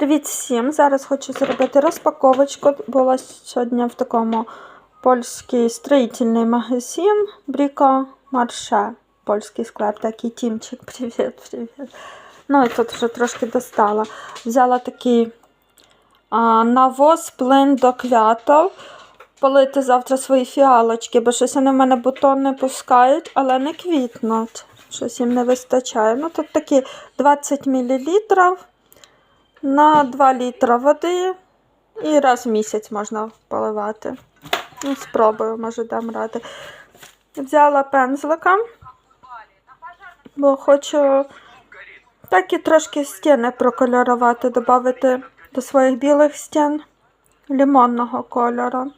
Привіт всім! Зараз хочу зробити розпаковочку. Була сьогодні в такому польський строїтельний магазин Бріко Марше. Польський склеп, такий тімчик. Привіт, привіт. Ну і тут вже трошки достала. Взяла такий а, навоз плин до квятів. Полити завтра свої фіалочки, бо щось вони в мене бутон не пускають, але не квітнуть. Щось їм не вистачає. Ну, тут такі 20 мл на 2 літра води і раз в місяць можна поливати. Ну, спробую, може дам ради. Взяла пензлика, бо хочу так і трошки стіни прокольорувати, додати до своїх білих стін лимонного кольору.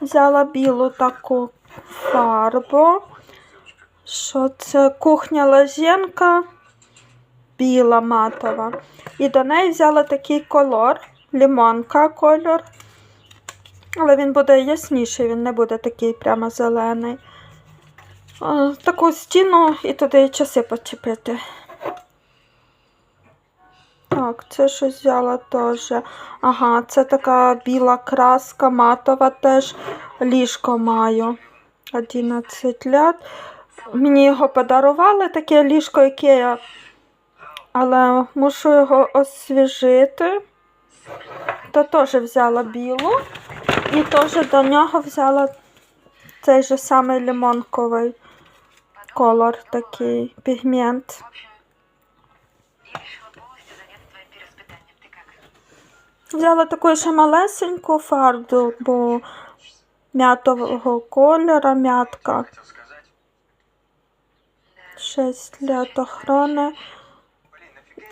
Взяла білу таку фарбу. Що це кухня Лазєнка біла матова. І до неї взяла такий колор, лимонка кольор. Але він буде ясніший, він не буде такий прямо зелений. Таку стіну і туди часи почепити. Так, це щось взяла теж. Ага, це така біла краска, матова теж ліжко маю. 11 лет. Мені його подарували, таке ліжко, яке я. Але мушу його освіжити. То теж взяла білу. І теж до нього взяла цей же самий лимонковий колор, такий пігмент. Взяла таку ще малесеньку фарбу, бо м'ятового кольору, м'ятка. Щось для охорони.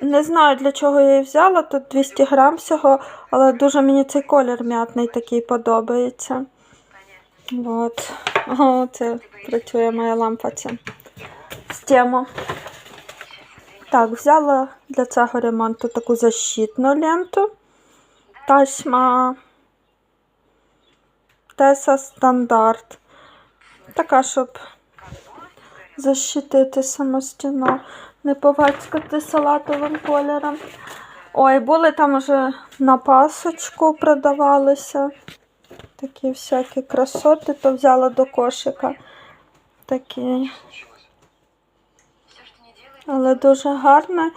Не знаю, для чого я її взяла. Тут 200 грам всього, але дуже мені цей колір м'ятний такий подобається. От. О, це працює моя лампа ця з тему. Так, взяла для цього ремонту таку защитну ленту. Тасьма Теса стандарт. Така, щоб защитити самостійно, не повацькати салатовим кольором. Ой, були там уже на пасочку продавалися. Такі всякі красоти, то взяла до кошика. Такі. Але дуже гарне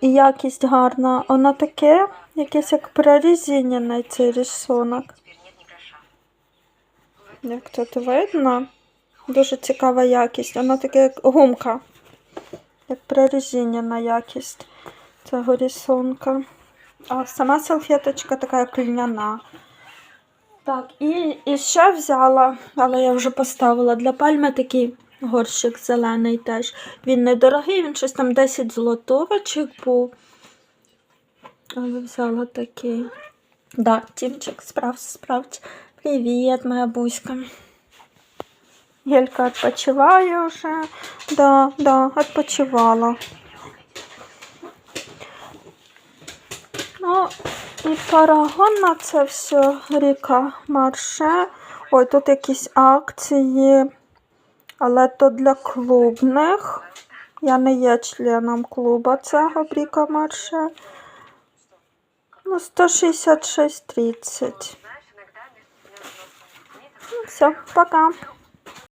і якість гарна. Воно таке, якесь як прорізінений цей рисунок. Як тут видно, дуже цікава якість. Воно таке як гумка, як прорезинена якість цього рисунка. А сама салфеточка така як льняна. Так, і, і ще взяла, але я вже поставила для пальми такий горщик зелений теж. Він недорогий, він щось там 10 злотовочок був. Але взяла такий. Да, Тімчик, справся, справді. Привіт, моя буська. Гелька відпочиває вже. Да, да, відпочивала. Ну, і парагон на це все ріка марше. Ой, тут якісь акції, але то для клубних. Я не є членом клуба цього Бріка Марше. Ну, 166,30. Знаешь, иногда между двумя взрослыми. Мне это Все, пока.